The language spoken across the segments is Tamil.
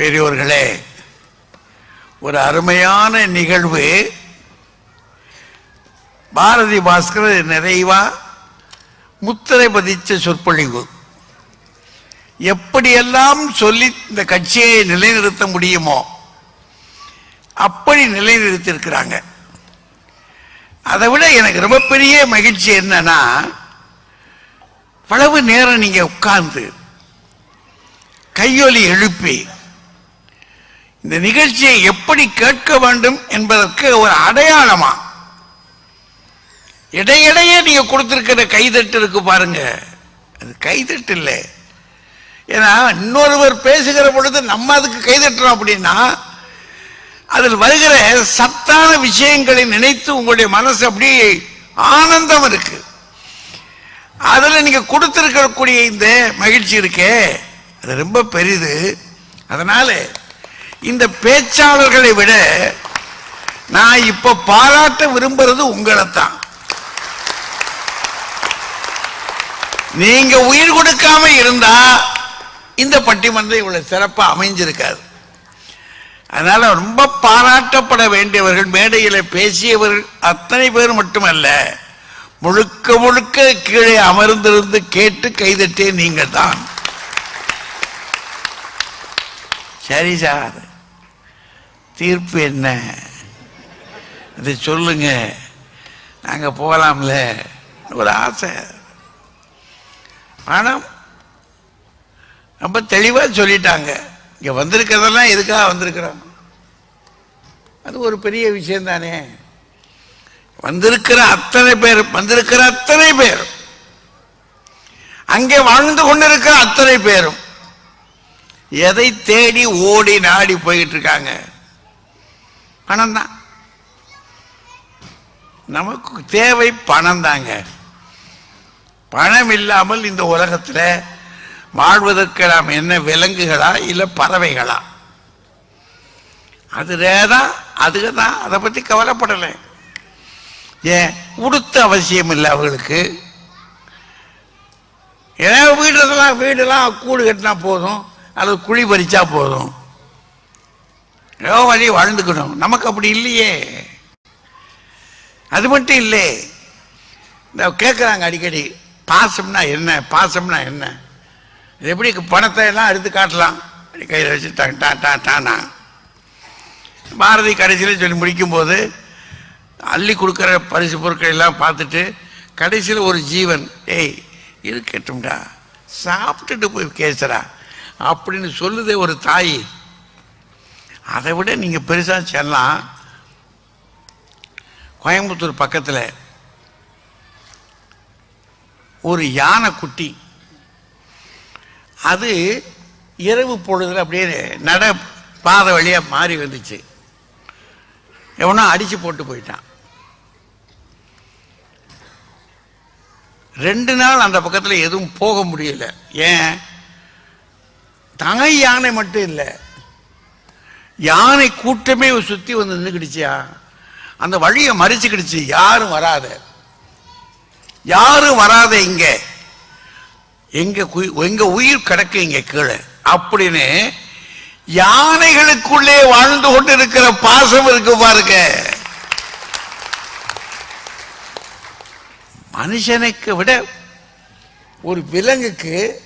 பெரியோர்களே ஒரு அருமையான நிகழ்வு. பாரதி பாஸ்கர் நிறைவா? முத்திரை பதிச்ச சொற்பொழிவு. எப்படியெல்லாம் சொல்லி இந்த கட்சியை நிலைநிறுத்த முடியுமோ அப்படி நிலைநிறுத்தியிருக்கிறாங்க. அதை விட எனக்கு ரொம்ப பெரிய மகிழ்ச்சி என்னன்னா பளவு நேரம் நீங்க உட்கார்ந்து கையொலி எழுப்பி இந்த நிகழ்ச்சியை எப்படி கேட்க வேண்டும் என்பதற்கு ஒரு அடையாளமா? இடையிடையே நீங்க கொடுத்திருக்கிற கைதட்டு இருக்கு பாருங்க. அது கைதட்டு இல்லை. ஏன்னா இன்னொருவர் பேசுகிற பொழுது நம்ம அதுக்கு கைதட்டுறோம் அப்படின்னா அதில் வருகிற சத்தான விஷயங்களை நினைத்து உங்களுடைய மனசு அப்படியே ஆனந்தம் இருக்கு. அதில் நீங்கள் கொடுத்துருக்கக்கூடிய இந்த மகிழ்ச்சி இருக்கே. அது ரொம்ப பெரிது. அதனால இந்த பேச்சாளர்களை விட நான் இப்ப பாராட்ட விரும்புறது உங்களைத்தான். நீங்க உயிர் கொடுக்காம இருந்தா இந்த பட்டிமன்றம் இவ்வளவு சிறப்பா அமைஞ்சிருக்காது. அதனால ரொம்ப பாராட்டப்பட வேண்டியவர்கள் மேடையில பேசியவர்கள் அத்தனை பேர் மட்டுமல்ல முழுக்க முழுக்க கீழே அமர்ந்திருந்து கேட்டு கைதட்டே நீங்கள் தான் சரி சார். தீர்ப்பு என்ன? இதை சொல்லுங்க. நாங்கள் போகலாம்ல. ஒரு ஆசை. ஆனால் ரொம்ப தெளிவா சொல்லிட்டாங்க. இங்க வந்திருக்கிறதெல்லாம் எதுக்காக வந்திருக்கிறோம்? அது ஒரு பெரிய விஷயம் தானே. வந்திருக்கிற அத்தனை பேர் வந்திருக்கிற அத்தனை பேர். அங்கே வாழ்ந்து கொண்டிருக்கிற அத்தனை பேரும் எதை தேடி ஓடி நாடி போயிட்டு இருக்காங்க? பணம் தான் நமக்கு தேவை பணம் தாங்க பணம் இல்லாமல் இந்த உலகத்தில் வாழ்வதற்கு நாம் என்ன விலங்குகளா இல்லை பறவைகளா? அதுதான் அதுக தான் அதை பற்றி கவலைப்படலை. ஏன்? உடுத்த அவசியம் இல்லை அவர்களுக்கு. ஏன்னா வீடுலாம் வீடெல்லாம் கூடு கட்டினா போதும். அல்லது குழி பறிச்சா போதும். ஏதோ வழி வாழ்ந்துக்கணும். நமக்கு அப்படி இல்லையே. அது மட்டும் இல்லை இந்த கேட்குறாங்க அடிக்கடி பாசம்னா என்ன பாசம்னா என்ன? இது எப்படி பணத்தை எல்லாம் எடுத்து காட்டலாம். அப்படி கையில் வச்சு டா டா டா டானா. பாரதி கடைசியில் சொல்லி முடிக்கும்போது அள்ளி கொடுக்குற பரிசு பொருட்கள் எல்லாம் பார்த்துட்டு கடைசியில் ஒரு ஜீவன் ஏய் இருக்கட்டும்டா சாப்பிட்டுட்டு போய் கேசுறா அப்படின்னு சொல்லுதே ஒரு தாய் அதை விட நீங்கள் பெருசாக செல்லலாம் கோயம்புத்தூர் பக்கத்தில் ஒரு யானை குட்டி. அது இரவு பொழுதில் அப்படியே நட பாதை வழியாக மாறி வந்துச்சு. எவனோ அடித்து போட்டு போயிட்டான். ரெண்டு நாள் அந்த பக்கத்தில் எதுவும் போக முடியல. ஏன்? தாய் யானை மட்டும் இல்லை. யானை கூட்டமே சுற்றி வந்து நின்றுக்கிடுச்சியா அந்த வழியை மறிச்சுக்கிடுச்சு. யாரும் வராத. யாரும் வராத இங்க. எங்க குயி- எங்க உயிர் கிடக்கு இங்க கீழே. அப்படின்னு யானைகளுக்குள்ளே வாழ்ந்து கொண்டு இருக்கிற பாசம் இருக்கு பாருங்க. மனுஷனுக்கு விட ஒரு விலங்குக்கு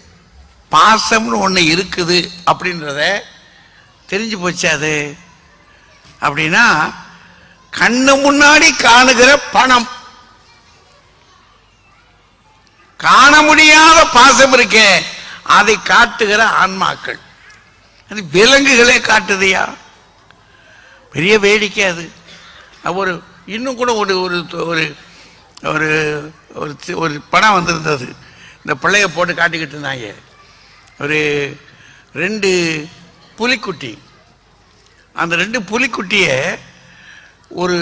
பாசம்னு ஒண்ணு இருக்குது அப்படின்றத தெரிஞ்சு போச்சு அது. அப்படின்னா கண்ணு முன்னாடி காணுகிற பணம். காண முடியாத பாசம் இருக்கே அதை காட்டுகிற ஆன்மாக்கள். அது விலங்குகளே காட்டுதையா? பெரிய வேடிக்கை அது. ஒரு இன்னும் கூட ஒரு ஒரு ஒரு ஒரு ஒரு ஒரு படம் வந்திருந்தது. இந்த பிள்ளைய போட்டு காட்டிக்கிட்டு இருந்தாங்க. ஒரு ரெண்டு புலிக்குட்டி. அந்த ரெண்டு புலிக்குட்டியை ஒரு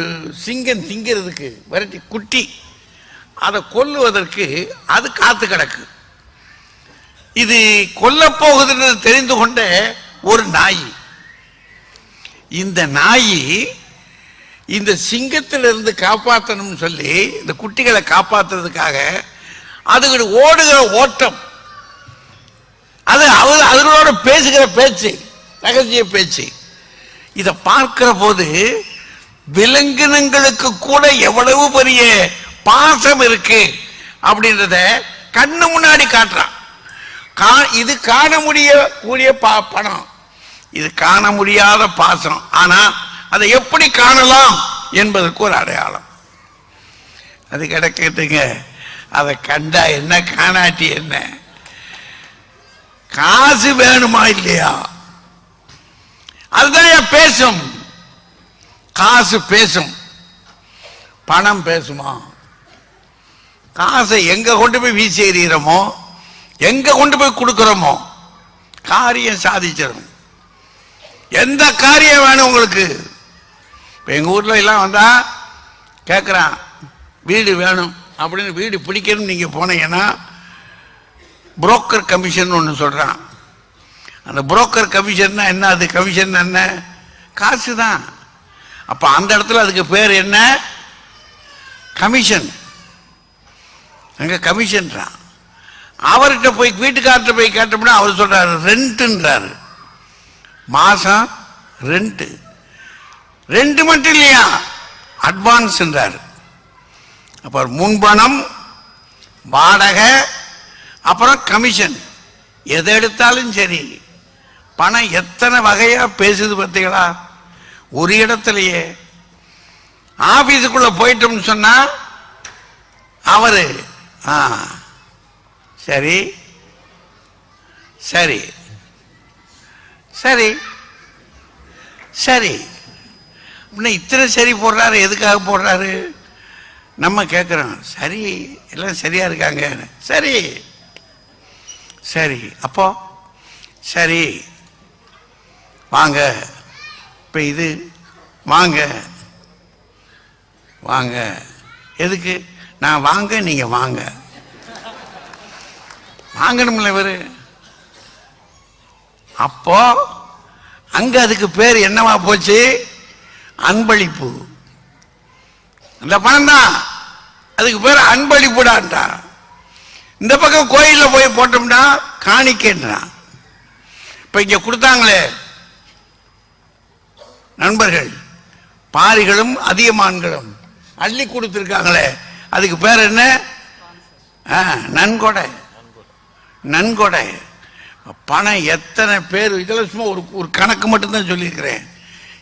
சிங்கம் திங்கிறதுக்கு விரட்டி குட்டி அதை கொல்லுவதற்கு அது காத்து கிடக்கு. இது கொல்ல போகுதுன்னு தெரிந்து கொண்ட ஒரு நாய். இந்த நாய் இந்த சிங்கத்திலிருந்து காப்பாற்றணும்னு சொல்லி இந்த குட்டிகளை காப்பாற்றுறதுக்காக அதுக்கு ஓடுகிற ஓட்டம். அது அது அதனோட பேசுகிற பேச்சு ரகசிய பேச்சு. இதை பார்க்கிற போது விலங்கினங்களுக்கு கூட எவ்வளவு பெரிய பாசம் இருக்கு அப்படின்றத கண்ணு முன்னாடி காட்டுறான் கா- இது காண முடிய கூடிய பா பணம். இது காண முடியாத பாசம். ஆனா அதை எப்படி காணலாம் என்பதற்கு ஒரு அடையாளம். அது கிடக்கட்டுங்க. அதை கண்டா என்ன காணாட்டி என்ன? காசு வேணுமா இல்லையா? அதுதான் பேசும். காசு பேசும். பணம் பேசுமா? காசை எங்க கொண்டு போய் வீசி எறிகிறோமோ? எங்க கொண்டு போய் கொடுக்கிறோமோ? காரியம் சாதிச்சிடும் எந்த காரியம் வேணும் உங்களுக்கு? இப்போ எங்கள் ஊரில் எல்லாம் வந்தால் கேட்குறான் வீடு வேணும் அப்படின்னு வீடு பிடிக்கணும்னு நீங்கள் போனீங்கன்னா புரோக்கர் கமிஷன் ஒன்று சொல்கிறான் அந்த புரோக்கர் கமிஷன்னா என்ன அது கமிஷன் என்ன? காசு தான் அப்போ அந்த இடத்துல அதுக்கு பேர் என்ன? கமிஷன். அங்கே கமிஷன்றான். அவர்கிட்ட போய் வீட்டுக்கார்ட்ட போய் கேட்டோம்னா அவர் சொல்கிறாரு ரெண்ட்டுன்றாரு மாதம் ரெண்ட்டு ரெண்டு மட்டும் இல்லையா? அட்வான்ஸ்ன்றார். அப்புறம் முன்பணம் வாடகை அப்புறம் கமிஷன். எதை எடுத்தாலும் சரி. பணம் எத்தனை வகையா பேசுது பார்த்தீங்களா? ஒரு இடத்துலயே. ஆபீஸுக்குள்ள போயிட்டோம்னு சொன்னா அவரு ஆ சரி சரி சரி சரி. அப்படின்னா இத்தனை சரி போடுறாரு எதுக்காக போடுறாரு? நம்ம கேட்குறோம் சரி எல்லாம் சரியா இருக்காங்க. சரி சரி அப்போ சரி. வாங்க. இப்போ இது வாங்க. வாங்க. எதுக்கு? நான் வாங்க நீங்கள் வாங்க. வாங்கணும்ல இவர். அப்போ அங்க அதுக்கு பேர் என்னவா போச்சு? அன்பளிப்பு. இந்த பணம் தான். அதுக்கு பேர் அன்பளிப்புடான்டா இந்த பக்கம் கோயிலில் போய் போட்டோம்னா காணிக்கன்றான். இப்போ இங்கே கொடுத்தாங்களே. நண்பர்கள் பாரிகளும் அதிகமான்களும் அள்ளி கொடுத்துருக்காங்களே. அதுக்கு பேர் என்ன? ஆ, நன்கொடை. நன்கொடை. பணம் எத்தனை பேர் இதெல்லாம் சும்மா ஒரு ஒரு கணக்கு மட்டும்தான் சொல்லியிருக்கிறேன்.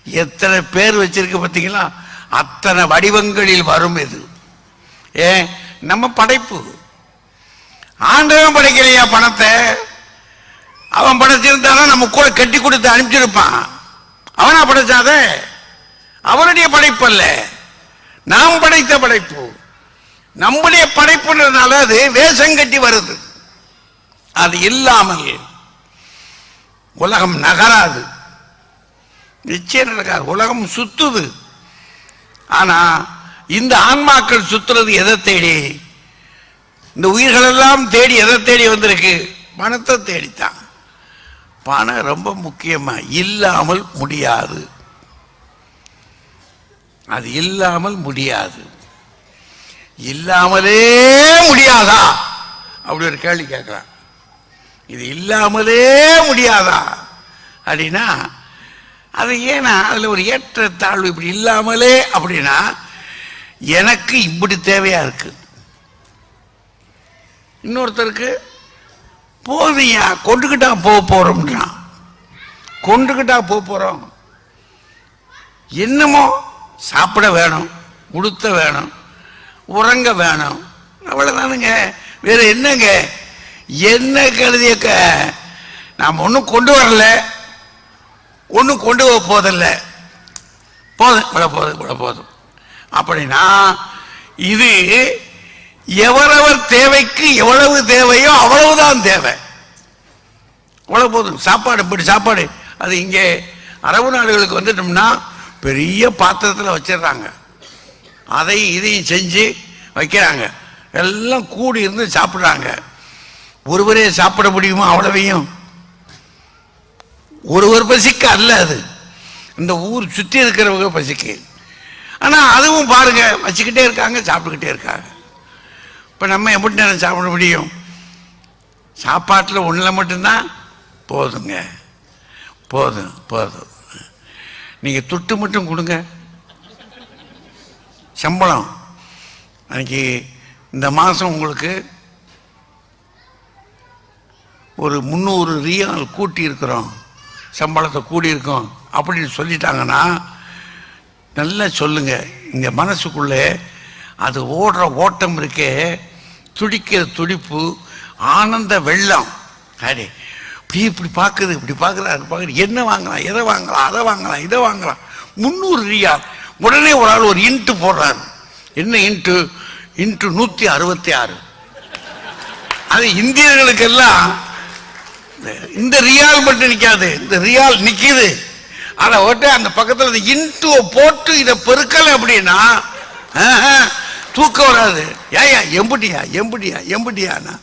எத்தனை பேர் வச்சிருக்கு பார்த்தீங்களா? அத்தனை வடிவங்களில் வரும் இது. ஏன் நம்ம படைப்பு. ஆண்டவன் படைக்கலையா பணத்தை? அவன் படைச்சிருந்தாலும் நம்ம கூட கட்டி கொடுத்து அனுப்பிச்சிருப்பான். அவனா படைச்சாதே? அவனுடைய படைப்பு அல்ல நாம் படைத்த படைப்பு. நம்முடைய படைப்புன்றதுனால அது வேஷம் கட்டி வருது. அது இல்லாமல் உலகம் நகராது. நிச்சயம் நடக்காது. உலகம் சுத்துது. ஆனா இந்த ஆன்மாக்கள் சுத்துறது எதை தேடி? இந்த உயிர்களெல்லாம் தேடி எதை தேடி வந்திருக்கு? மனத்தை தேடித்தான். பணம் ரொம்ப முக்கியமா? இல்லாமல் முடியாது. அது இல்லாமல் முடியாது. இல்லாமலே முடியாதா? அப்படி ஒரு கேள்வி கேட்கலாம். இது இல்லாமலே முடியாதா? அப்படின்னா அது ஏன்னா அதில் ஒரு ஏற்றத்தாழ்வு இப்படி இல்லாமலே அப்படின்னா எனக்கு இப்படி தேவையா இருக்கு. இன்னொருத்தருக்கு போதையா கொண்டுகிட்டா போக போறோம்ன்றான். கொண்டுகிட்டா போக போறோம். என்னமோ சாப்பிட வேணும் உடுத்த வேணும் உறங்க வேணும். அவ்வளவுதானுங்க. வேற என்னங்க? என்ன கருதியக்க? நாம் ஒன்றும் கொண்டு வரல. ஒன்றும் கொண்டு போக போதில்லை. போதும் இவ்வளோ போதும் இவ்வளோ போதும். அப்படின்னா இது எவரவர் தேவைக்கு எவ்வளவு தேவையோ அவ்வளவுதான் தேவை. அவ்வளவு போதும். சாப்பாடு இப்படி சாப்பாடு. அது இங்கே அரபு நாடுகளுக்கு வந்துட்டோம்னா பெரிய பாத்திரத்தில் வச்சிடுறாங்க. அதையும் இதையும் செஞ்சு வைக்கிறாங்க. எல்லாம் கூடி இருந்து சாப்பிட்றாங்க. ஒருவரே சாப்பிட முடியுமா? அவ்வளவையும். ஒருவர் பசிக்கு அல்ல அது. இந்த ஊர் சுற்றி இருக்கிறவங்க பசிக்கு. ஆனால் அதுவும் பாருங்க வச்சுக்கிட்டே இருக்காங்க சாப்பிட்டுக்கிட்டே இருக்காங்க. இப்போ நம்ம எப்படி நேரம் சாப்பிட முடியும்? சாப்பாட்டில் ஒன்றில் மட்டும்தான் போதுங்க. போதும் போதும். நீங்கள் துட்டு மட்டும் கொடுங்க. சம்பளம். அன்னைக்கு இந்த மாதம் உங்களுக்கு ஒரு முந்நூறு ரியால் கூட்டி இருக்கிறோம். சம்பளத்தை கூடியிருக்கோம் அப்படின்னு சொல்லிட்டாங்கன்னா நல்லா சொல்லுங்கள் இங்கே மனசுக்குள்ளே அது ஓடுற ஓட்டம் இருக்கே. துடிக்கிற துடிப்பு ஆனந்த வெள்ளம். அடே இப்படி இப்படி பார்க்குது இப்படி பார்க்குறா அது பார்க்குறது என்ன வாங்கலாம் எதை வாங்கலாம் அதை வாங்கலாம் இதை வாங்கலாம். முந்நூறு ரியால். உடனே ஒரு ஆள் ஒரு இன்ட்டு போடுறாரு. என்ன இன்ட்டு? இன்ட்டு நூற்றி அறுபத்தி ஆறு. அது இந்தியர்களுக்கெல்லாம் இந்த ரியால் மட்டும் நிற்காது இந்த ரியால் நிற்கிது அதை விட்டு அந்த பக்கத்தில் இந்த இன்ட்டு போட்டு இதை பெருக்கலை அப்படின்னா தூக்கம் வராது. ஏயா எம்புட்டியா எம்புட்டியா எம்புட்டியானா?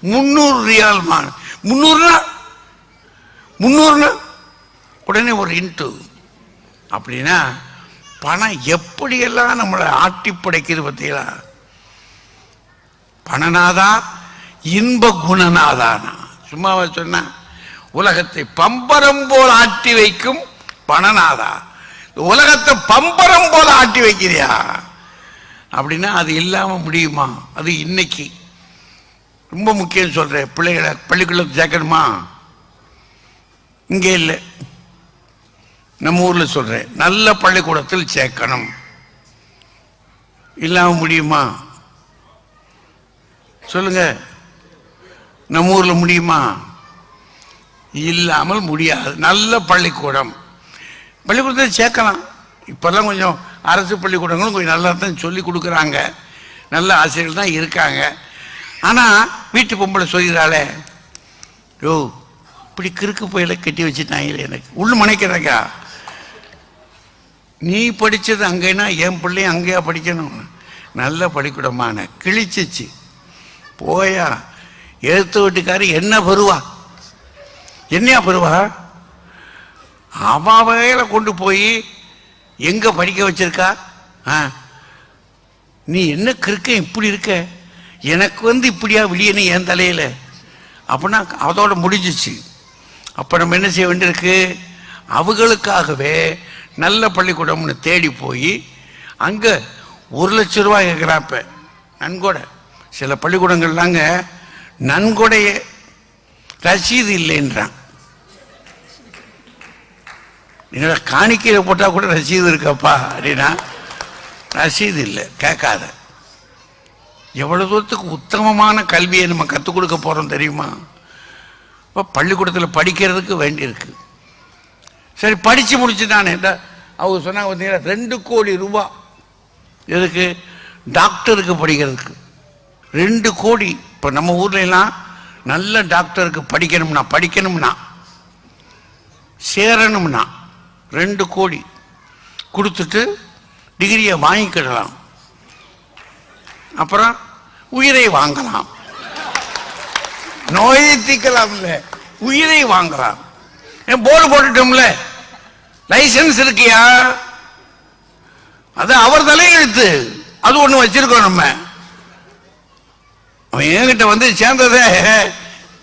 முந்நூறு ரியால் மா முந்நூறுனா? முந்நூறுனா? உடனே ஒரு இன்ட்டு. அப்படின்னா பணம் எப்படியெல்லாம் நம்மளை ஆட்டி படைக்குது பார்த்தீங்களா? பணநாதா இன்ப குணநாதானா சும்மாவா சொன்னா உலகத்தை பம்பரம் போல் ஆட்டி வைக்கும் பணநாதா உலகத்தை பம்பரம் போல ஆட்டி வைக்கிறியா? அப்படின்னா அது இல்லாமல் முடியுமா? அது இன்னைக்கு. ரொம்ப முக்கியம் சொல்கிறேன் பிள்ளைகளை பள்ளிக்கூடத்தில் சேர்க்கணுமா? இங்கே இல்லை. நம்ம ஊரில் சொல்கிறேன் நல்ல பள்ளிக்கூடத்தில் சேர்க்கணும். இல்லாமல் முடியுமா? சொல்லுங்க. நம்ம ஊரில் முடியுமா? இல்லாமல் முடியாது. நல்ல பள்ளிக்கூடம். பள்ளிக்கூடத்தில் சேர்க்கலாம். இப்பெல்லாம் கொஞ்சம் அரசு பள்ளிக்கூடங்களும் கொஞ்சம் நல்லா தான் சொல்லி கொடுக்குறாங்க. நல்ல ஆசிரியர்கள் தான் இருக்காங்க. ஆனால் வீட்டு பொம்பளை சொல்கிறாளே யோ இப்படி கிறுக்கு போயில கட்டி வச்சுட்டாங்களே எனக்கு. உள்ள மனைக்கிறாக்கா நீ படிச்சது அங்கேனா என் பிள்ளையும் அங்கேயா படிக்கணும். நல்ல பள்ளிக்கூடமான கிழிச்சிச்சு. போயா எழுத்து வீட்டுக்காரு என்ன பெறுவா? என்னையா பெறுவா? அவன் வகையில் கொண்டு போய் எங்க படிக்க வச்சிருக்கா? ஆ? நீ என்ன கிருக்க இப்படி இருக்க? எனக்கு வந்து இப்படியா விழியனு என் தலையில? அப்படின்னா அதோட முடிஞ்சிச்சு. அப்ப நம்ம என்ன செய்ய வேண்டியிருக்கு? அவங்களுக்காகவே நல்ல பள்ளிக்கூடம்னு தேடி போய் அங்க ஒரு லட்ச ரூபாய் கேட்குறான் நன்கொடை. சில பள்ளிக்கூடங்கள்லாங்க நன்கொடைய ரசீது இல்லைன்றான். என்னோட காணிக்கையில் போட்டால் கூட ரசீது இருக்கப்பா அப்படின்னா ரசீது இல்லை கேட்காத. எவ்வளவு தூரத்துக்கு உத்தமமான கல்வியை நம்ம கற்றுக் கொடுக்க போகிறோம் தெரியுமா? இப்போ பள்ளிக்கூடத்தில் படிக்கிறதுக்கு வேண்டியிருக்கு. சரி படித்து முடிச்சுட்டானே இந்த அவங்க சொன்னாங்க பார்த்தீங்கன்னா ரெண்டு கோடி ரூபா. எதுக்கு? டாக்டருக்கு படிக்கிறதுக்கு. ரெண்டு கோடி. இப்போ நம்ம ஊர்ல எல்லாம் நல்ல டாக்டருக்கு படிக்கணும்னா படிக்கணும்னா சேரணும்னா ரெண்டு கோடி கொடுத்துட்டு டிகிரியை வாங்கிக்கிடலாம். அப்புறம் உயிரை வாங்கலாம். நோயை தீர்க்கலாம்ல. உயிரை வாங்கலாம். ஏன் போர்டு போட்டுட்டோம்ல? லைசன்ஸ் இருக்கியா? அது அவர் தலையெழுத்து. அது ஒண்ணு வச்சிருக்கோம் நம்ம. அவன் என்கிட்ட வந்து சேர்ந்ததே.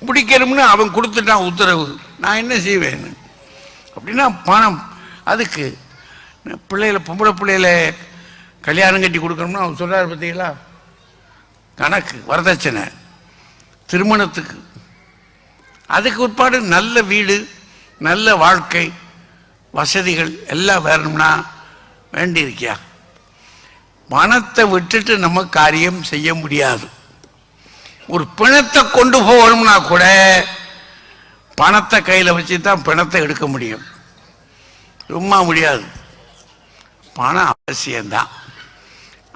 பிடிக்கணும்னு அவன் கொடுத்துட்டான் உத்தரவு. நான் என்ன செய்வேன் அப்படின்னா பணம். அதுக்கு பிள்ளைகளை பொம்பளை பிள்ளைகளை கல்யாணம் கட்டி கொடுக்கணும்னா அவங்க சொல்கிறார் பார்த்தீங்களா கணக்கு வரதட்சணை திருமணத்துக்கு. அதுக்கு உட்பாடு நல்ல வீடு நல்ல வாழ்க்கை வசதிகள் எல்லாம் வேணும்னா வேண்டியிருக்கியா? பணத்தை விட்டுட்டு நம்ம காரியம் செய்ய முடியாது. ஒரு பிணத்தை கொண்டு போகணும்னா கூட பணத்தை கையில் வச்சு தான் பிணத்தை எடுக்க முடியும். சும்மா முடியாது. பணம் அவசியம்தான்.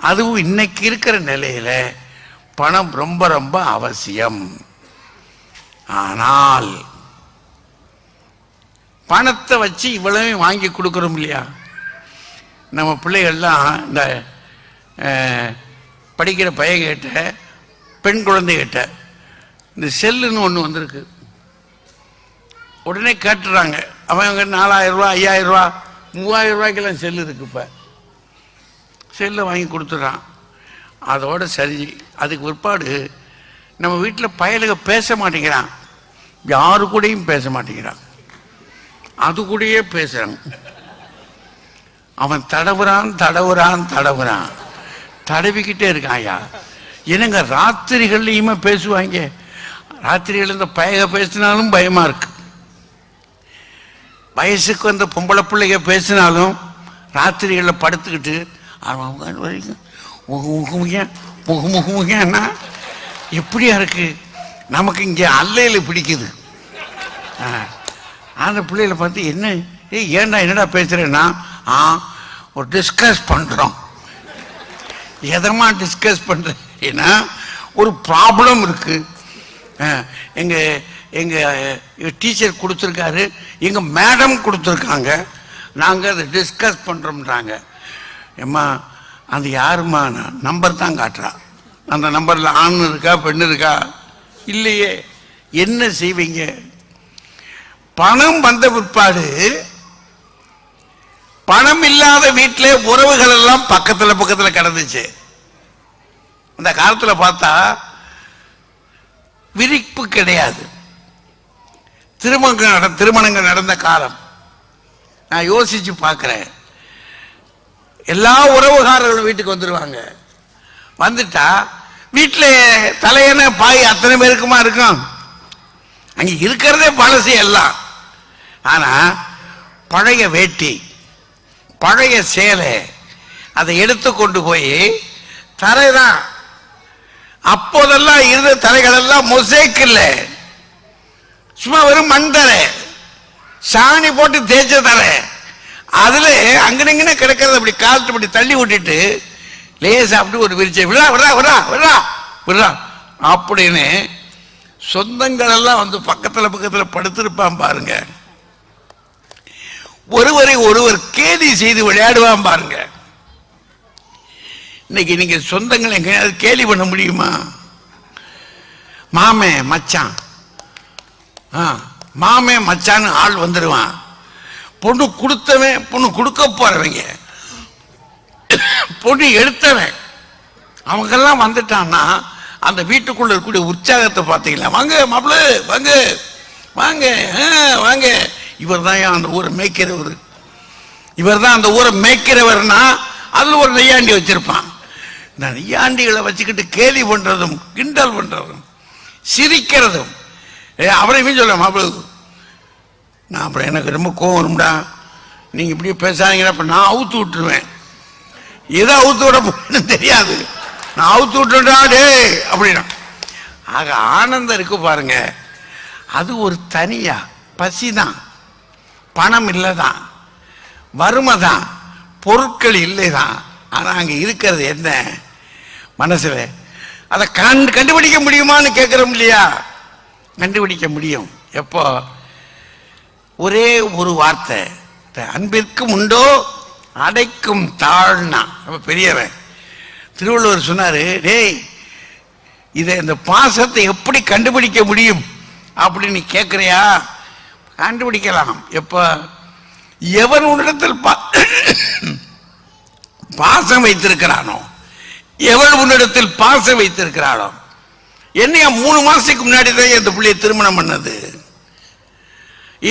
அதுவும் இன்னைக்கு இருக்கிற நிலையில பணம் ரொம்ப ரொம்ப அவசியம். ஆனால் பணத்தை வச்சு இவ்வளவு வாங்கி கொடுக்குறோம் இல்லையா? நம்ம பிள்ளைகள்லாம் இந்த படிக்கிற பையன்கிட்ட பெண் குழந்தைகிட்ட இந்த செல்லுன்னு ஒன்று வந்திருக்கு. உடனே கேட்டுறாங்க. அவங்க நாலாயிரம் ரூபா ஐயாயிரம் ரூபா மூவாயிரம் ரூபாய்க்கெல்லாம் செல்லு இருக்கு இப்போ. செல்லை வாங்கி கொடுத்துட்றான். அதோட சரி அதுக்கு பிற்பாடு நம்ம வீட்டில் பயலுக பேச மாட்டேங்கிறான். யாரு கூடயும் பேச மாட்டேங்கிறான். அது கூடயே பேசுறான். அவன் தடவுறான் தடவுறான் தடவுறான். தடவிக்கிட்டே இருக்கான் ஐயா. என்னங்க ராத்திரிகள்லையுமே பேசுவாங்க? ராத்திரிகள் இந்த பயக பேசினாலும் பயமா இருக்கு. வயசுக்கு வந்த பொம்பளை பிள்ளைங்க பேசினாலும் ராத்திரிகளில் படுத்துக்கிட்டு அவங்க வரைக்கும் முக முகமுக எப்படியா இருக்கு? நமக்கு இங்கே அல்லையில் பிடிக்குது. ஆ, அந்த பிள்ளைகளை பார்த்து என்ன? ஏய் ஏன்டா என்னடா பேசுகிறேன்னா ஆ ஒரு டிஸ்கஸ் பண்ணுறோம் எதமா டிஸ்கஸ் பண்ணுறேன்னா ஒரு ப்ராப்ளம் இருக்குது எங்கள் எங்கள் டீச்சர் கொடுத்துருக்காரு எங்கள் மேடம் கொடுத்துருக்காங்க. நாங்கள் அதை டிஸ்கஸ் பண்ணுறோம்ன்றாங்க ஏம்மா அது யாருமா நம்பர் தான் காட்டுறா. அந்த நம்பரில் ஆண் இருக்கா பெண் இருக்கா? இல்லையே. என்ன செய்வீங்க? பணம் வந்த பிற்பாடு பணம் இல்லாத வீட்டிலே உறவுகள் எல்லாம் பக்கத்தில் பக்கத்தில் கிடந்துச்சு. அந்த காலத்தில் பார்த்தா விரிப்பு கிடையாது. திருமணங்கள் நட திருமணங்கள் நடந்த காலம். நான் யோசிச்சு பார்க்குறேன். எல்லா உறவுகாரர்களும் வீட்டுக்கு வந்துடுவாங்க வந்துட்டா வீட்டில் தலையன பாய் அத்தனை பேருக்குமா இருக்கும்? அங்கே இருக்கிறதே பழசு எல்லாம். ஆனால் பழைய வேட்டி பழைய சேலை அதை எடுத்து கொண்டு போய் தரைதான். அப்போதெல்லாம் இருந்த தலைகளெல்லாம் மொசேக்கு இல்லை சும்மா வெறும் மண் தர சாணி போட்டு தேய்ச்ச தர அதுல அங்கனங்கன கிடக்கிறது அப்படி காலத்து அப்படி தள்ளி விட்டுட்டு லேசா அப்படி ஒரு விரிச்சை. விடா விடா விடா விடா விடா அப்படின்னு சொந்தங்கள் எல்லாம் வந்து பக்கத்துல பக்கத்துல படுத்திருப்பான் பாருங்க. ஒருவரை ஒருவர் கேலி செய்து விளையாடுவான் பாருங்க. இன்னைக்கு நீங்க சொந்தங்கள் எங்கேயாவது கேலி பண்ண முடியுமா? மாமே மச்சான் மாமே மச்சான்னு ஆள் வந்துடுவான் பொண்ணு கொடுத்தவன் பொண்ணு கொடுக்க போறவங்க. பொண்ணு எடுத்தவன். அவங்கெல்லாம் வந்துட்டான்னா அந்த வீட்டுக்குள்ள இருக்கக்கூடிய உற்சாகத்தை பார்த்தீங்களா? வாங்க மாப்பிள்ள வாங்க. வாங்க வாங்க. இவர் தான் அந்த ஊரை மேய்க்கிறவர். இவர் தான் அந்த ஊரை மேய்க்கிறவர்னா அதில் ஒரு நெய்யாண்டி வச்சிருப்பான். இந்த நெய்யாண்டிகளை வச்சுக்கிட்டு கேலி பண்ணுறதும் கிண்டல் பண்ணுறதும் சிரிக்கிறதும் ஏ அவரையுமே சொல்ல மாப்பிள்ளைக்கு நான் அப்புறம் எனக்கு ரொம்ப கோவம் வரும்டா. நீங்கள் இப்படியே பேசாதீங்கன்னா அப்போ நான் அவுத்து விட்டுருவேன். எதை அவுத்து விட போறேன்னு தெரியாது. நான் அவுத்து விட்டுடா டே அப்படின்னா. ஆக ஆனந்தம் இருக்கு பாருங்க. அது ஒரு தனியா பசி தான் பணம் இல்லை தான் வறுமை தான். பொருட்கள் இல்லை தான் ஆனால் அங்கே இருக்கிறது என்ன? மனசில். அதை கண் கண்டுபிடிக்க முடியுமான்னு கேட்குறோம் இல்லையா? கண்டுபிடிக்க முடியும். எப்போ? ஒரே ஒரு வார்த்தை. அன்பிற்கும் உண்டோ அடைக்கும் தாழ்னா. ரொம்ப பெரியவன். திருவள்ளுவர் சொன்னாரு டேய் இதை இந்த பாசத்தை எப்படி கண்டுபிடிக்க முடியும்? அப்படின்னு கேட்குறியா கண்டுபிடிக்கலாம். எப்போ? எவன் உன்னிடத்தில் பா- பாசம் வைத்திருக்கிறானோ எவள் உன்னிடத்தில் பாசம் வைத்திருக்கிறானோ என்னையா மூணு மாசத்துக்கு முன்னாடி தான் இந்த பிள்ளைய திருமணம் பண்ணது?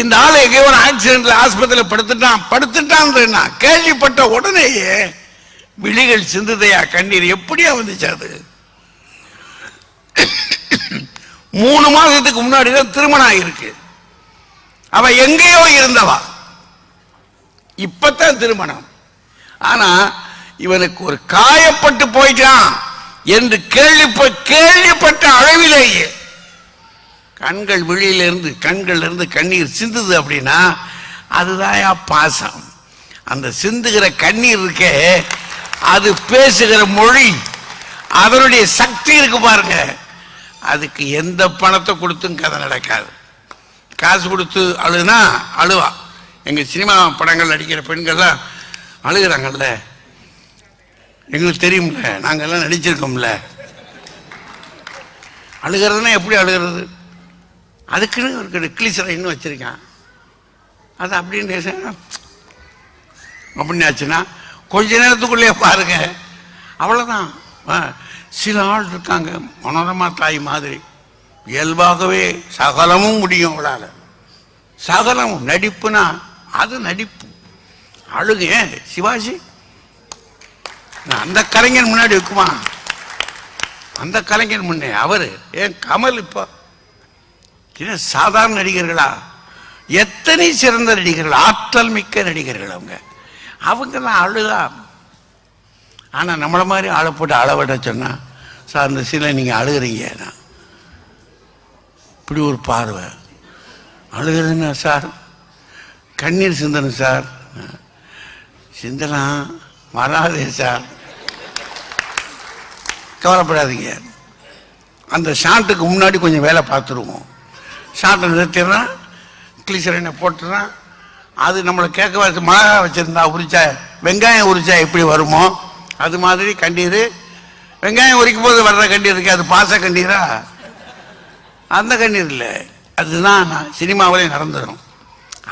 இந்த ஆளை எங்கேயோ ஒரு ஆக்சிடென்ட்ல ஆஸ்பத்திரியில் படுத்துட்டான். படுத்துட்டான் கேள்விப்பட்ட உடனேயே விழிகள் சிந்துதையா கண்ணீர் எப்படியா வந்துச்சு அது? மூணு மாசத்துக்கு முன்னாடி தான் திருமணம் ஆகிருக்கு அவ எங்கேயோ இருந்தவா. இப்பத்தான் திருமணம். ஆனா இவனுக்கு ஒரு காயப்பட்டு போயிட்டான். என்று கேள்விப்ப கேள்விப்பட்ட அளவிலேயே கண்கள் விழியிலிருந்து கண்கள்ல இருந்து கண்ணீர் சிந்துது அப்படின்னா அதுதான் பாசம். அந்த சிந்துகிற கண்ணீர் இருக்கே அது பேசுகிற மொழி அதனுடைய சக்தி இருக்கு பாருங்க. அதுக்கு எந்த பணத்தை கொடுத்தும் கதை நடக்காது. காசு கொடுத்து அழுனா அழுவா. எங்க சினிமா படங்கள் நடிக்கிற பெண்கள்லாம் அழுகிறாங்கல்ல. எங்களுக்கு தெரியும்ல நாங்கெல்லாம் நடிச்சிருக்கோம்ல. அழுகிறதுனா எப்படி அழுகிறது? அதுக்குன்னு ஒரு கிளிசரைன்னு வச்சிருக்கான். அது அப்படின்னு அப்படின்னு ஆச்சுன்னா கொஞ்ச நேரத்துக்குள்ளேயே பாருங்க. அவ்வளோதான் ஆ, சில ஆள் இருக்காங்க மனோரமா தாய் மாதிரி. இயல்பாகவே சகலமும் முடியும் அவளால். சகலமும் நடிப்புனா அது நடிப்பு. அழுகு ஏன் சிவாஜி? அந்த கலைஞர் முன்னாடி இருக்குமா? அந்த கலைஞர் முன்னே அவர் ஏன் கமல் இப்போ? இது சாதாரண நடிகர்களா? எத்தனை சிறந்த நடிகர்கள் ஆற்றல் மிக்க நடிகர்கள் அவங்க? அவங்கெல்லாம் அழுதா ஆனால் நம்மளை மாதிரி ஆளை போட்டு அளவிட சொன்னால் சார் இந்த சீலை நீங்கள் அழுகுறீங்க நான் இப்படி ஒரு பார்வை. அழுகுறதுன்னா சார். கண்ணீர் சிந்தனை சார். சிந்தனா வராதே சார். கவலைப்படாதீங்க. அந்த ஷார்ட்டுக்கு முன்னாடி கொஞ்சம் வேலை பார்த்துருவோம். ஷார்ட்டை நிறுத்திடுறான் கிளிசரனை போட்டுறான் அது நம்மளை கேட்க வச்சு மிளகா வச்சுருந்தா உரிச்சா வெங்காயம் உரிச்சா எப்படி வருமோ? அது மாதிரி கண்ணீர். வெங்காயம் உரிக்கும் போது வர்ற கண்ணீர் இருக்கு அது பாச கண்ணீரா? அந்த கண்ணீர் இல்லை. அதுதான் சினிமாவிலே நடந்துடும்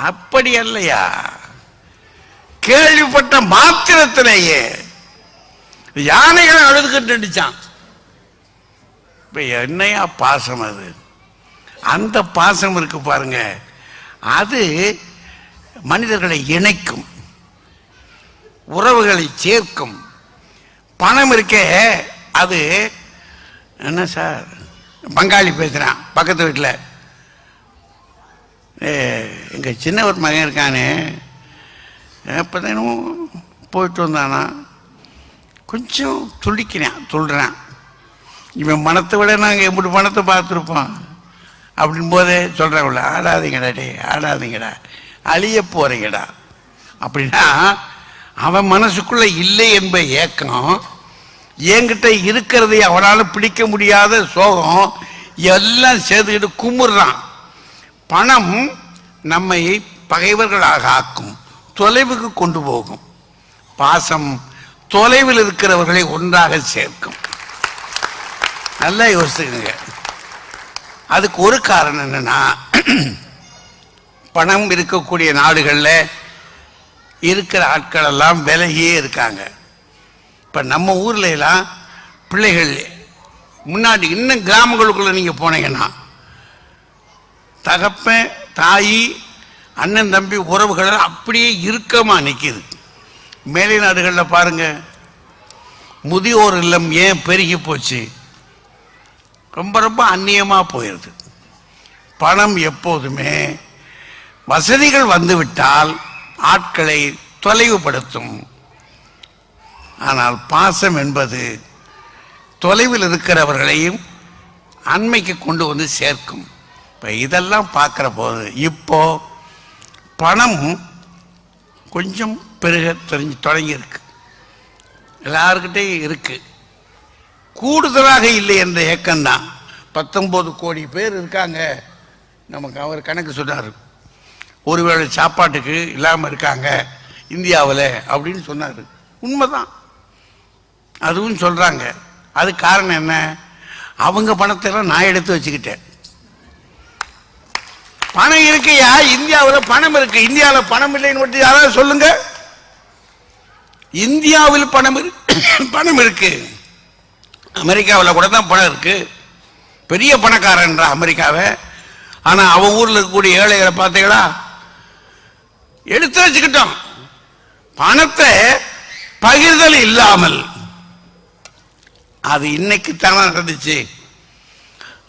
அப்படி அல்லையா? கேள்விப்பட்ட மாத்திரத்திலேயே யானைகளை அழுதுகிட்டு நடிச்சான் இப்ப என்னையா பாசம் அது? அந்த பாசம் இருக்கு பாருங்க. அது மனிதர்களை இணைக்கும். உறவுகளை சேர்க்கும். பணம் இருக்கே அது என்ன சார்? பங்காளி பேசுகிறான் பக்கத்து வீட்டில் எங்கள் சின்ன ஒரு மகன் இருக்கானே. எப்போதானும் போயிட்டு வந்தானா. கொஞ்சம் துடிக்கிறான் துள்ளுறான் இவன் மனத்தை விட நாங்கள் எப்படி பணத்தை பார்த்துருப்போம். அப்படின் போதே சொல்கிறாங்கள ஆடாதீங்கடா டே ஆடாதீங்கடா அழிய போகிறீங்கடா அப்படின்னா அவன் மனசுக்குள்ளே இல்லை என்ப ஏக்கம் என்கிட்ட இருக்கிறதை அவனால் பிடிக்க முடியாத சோகம் எல்லாம் சேர்த்துக்கிட்டு கும்பிட்றான் பணம் நம்மை பகைவர்களாக ஆக்கும் தொலைவுக்கு கொண்டு போகும். பாசம் தொலைவில் இருக்கிறவர்களை ஒன்றாக சேர்க்கும். நல்லா யோசிச்சுக்கோங்க. அதுக்கு ஒரு காரணம் என்னன்னா பணம் இருக்கக்கூடிய நாடுகளில் இருக்கிற ஆட்கள் எல்லாம் விலகியே இருக்காங்க. இப்போ நம்ம ஊர்ல எல்லாம் பிள்ளைகள் முன்னாடி இன்னும் கிராமங்களுக்குள்ளே நீங்கள் போனீங்கன்னா தகப்பன் தாய் அண்ணன் தம்பி உறவுகள் அப்படியே இறுக்கமாக நிற்கிது மேலை நாடுகளில் பாருங்க. முதியோர் இல்லம் ஏன் பெருகி போச்சு? ரொம்ப ரொம்ப அந்நியமாக போயிடுது பணம் எப்போதுமே வசதிகள் வந்துவிட்டால் ஆட்களை தொலைவுபடுத்தும். ஆனால் பாசம் என்பது தொலைவில் இருக்கிறவர்களையும் அண்மைக்கு கொண்டு வந்து சேர்க்கும். இப்போ இதெல்லாம் பார்க்குற போது இப்போ பணம் கொஞ்சம் பெருக தெரிஞ்சு தொடங்கியிருக்கு எல்லாருக்கிட்டையும் இருக்குது கூடுதலாக இல்லை என்ற ஏக்கம்தான். பத்தொம்போது கோடி பேர் இருக்காங்க. நமக்கு அவர் கணக்கு சொன்னார். ஒருவேளை சாப்பாட்டுக்கு இல்லாமல் இருக்காங்க. இந்தியாவில் அப்படின்னு சொன்னார். உண்மைதான். அதுவும் சொல்கிறாங்க அது காரணம் என்ன? அவங்க பணத்தை எல்லாம் நான் எடுத்து வச்சுக்கிட்டேன். பணம் இருக்கையா? இந்தியாவில் பணம் இருக்கு. இந்தியாவில் பணம் இல்லைன்னு மட்டும் யாராவது சொல்லுங்கள் இந்தியாவில் பணம் பணம் இருக்கு. அமெரிக்காவில் கூட தான் பணம் இருக்கு. பெரிய பணக்காரன்ற அமெரிக்காவை. ஆனால் அவன் ஊரில் இருக்கக்கூடிய ஏழைகளை பார்த்தீங்களா? எடுத்து வச்சுக்கிட்டோம். பணத்தை பகிர்தல் இல்லாமல். அது இன்னைக்கு தானே நடந்துச்சு.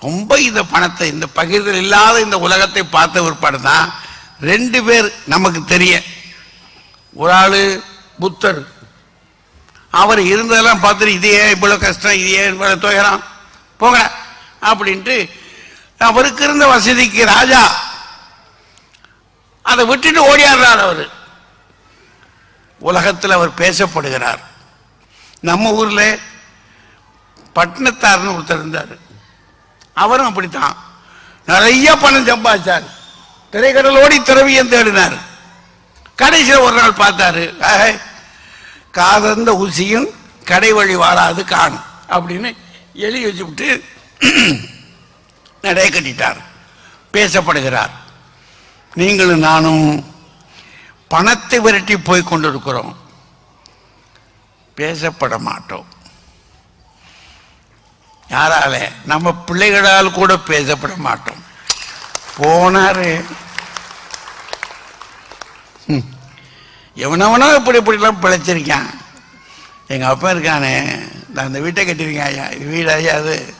ரொம்ப இந்த பணத்தை இந்த பகிர்தல் இல்லாத இந்த உலகத்தை பார்த்த பிற்பாடு தான் ரெண்டு பேர் நமக்கு தெரிய. ஒரு ஆள் புத்தர். அவர் இருந்ததெல்லாம் பார்த்துட்டு இது ஏன் இவ்வளவு கஷ்டம் இது ஏன் துயரம்? போங்க. அப்படின்ட்டு அவருக்கு இருந்த வசதிக்கு ராஜா அதை விட்டுட்டு ஓடியாடுறார் அவர். உலகத்தில் அவர் பேசப்படுகிறார். நம்ம ஊர்ல பட்டினத்தார்னு ஒருத்தர் இருந்தார். அவரும் அப்படித்தான். நிறைய பணம் சம்பாதிச்சார். திரைக்கடலோடி திரவியம் தேடினார். கடைசியில் ஒரு நாள் பார்த்தாரு ஆஹ், காதந்த ஊசியும் கடை வழி வாராது காணும் அப்படின்னு எழுதி வச்சுவிட்டு நடை கட்டிட்டார். பேசப்படுகிறார். நீங்களும் நானும் பணத்தை விரட்டி போய் கொண்டிருக்கிறோம். பேசப்பட மாட்டோம். யாரால? நம்ம பிள்ளைகளால் கூட பேசப்பட மாட்டோம். போனாரு. எவனவனோ இப்படி இப்படிலாம் பிழைச்சிருக்கான். எங்கள் அப்பா இருக்கானே நான் இந்த வீட்டை கட்டியிருக்கேன் ஐயா. இது வீடு ஐயா அது.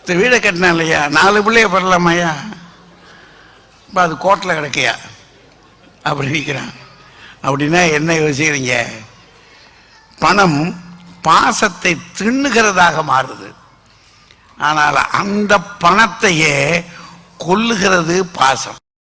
இந்த வீடை கட்டினேன் இல்லையா? நாலு பிள்ளைய பெறலாமா ஐயா? இப்போ அது கோட்டில் கிடக்கையா? அப்படி நிற்கிறான். அப்படின்னா என்ன யோசிக்கிறீங்க? பணம் பாசத்தை தின்னுகிறதாக மாறுது. ஆனால் அந்த பணத்தையே கொல்லுகிறது பாசம்.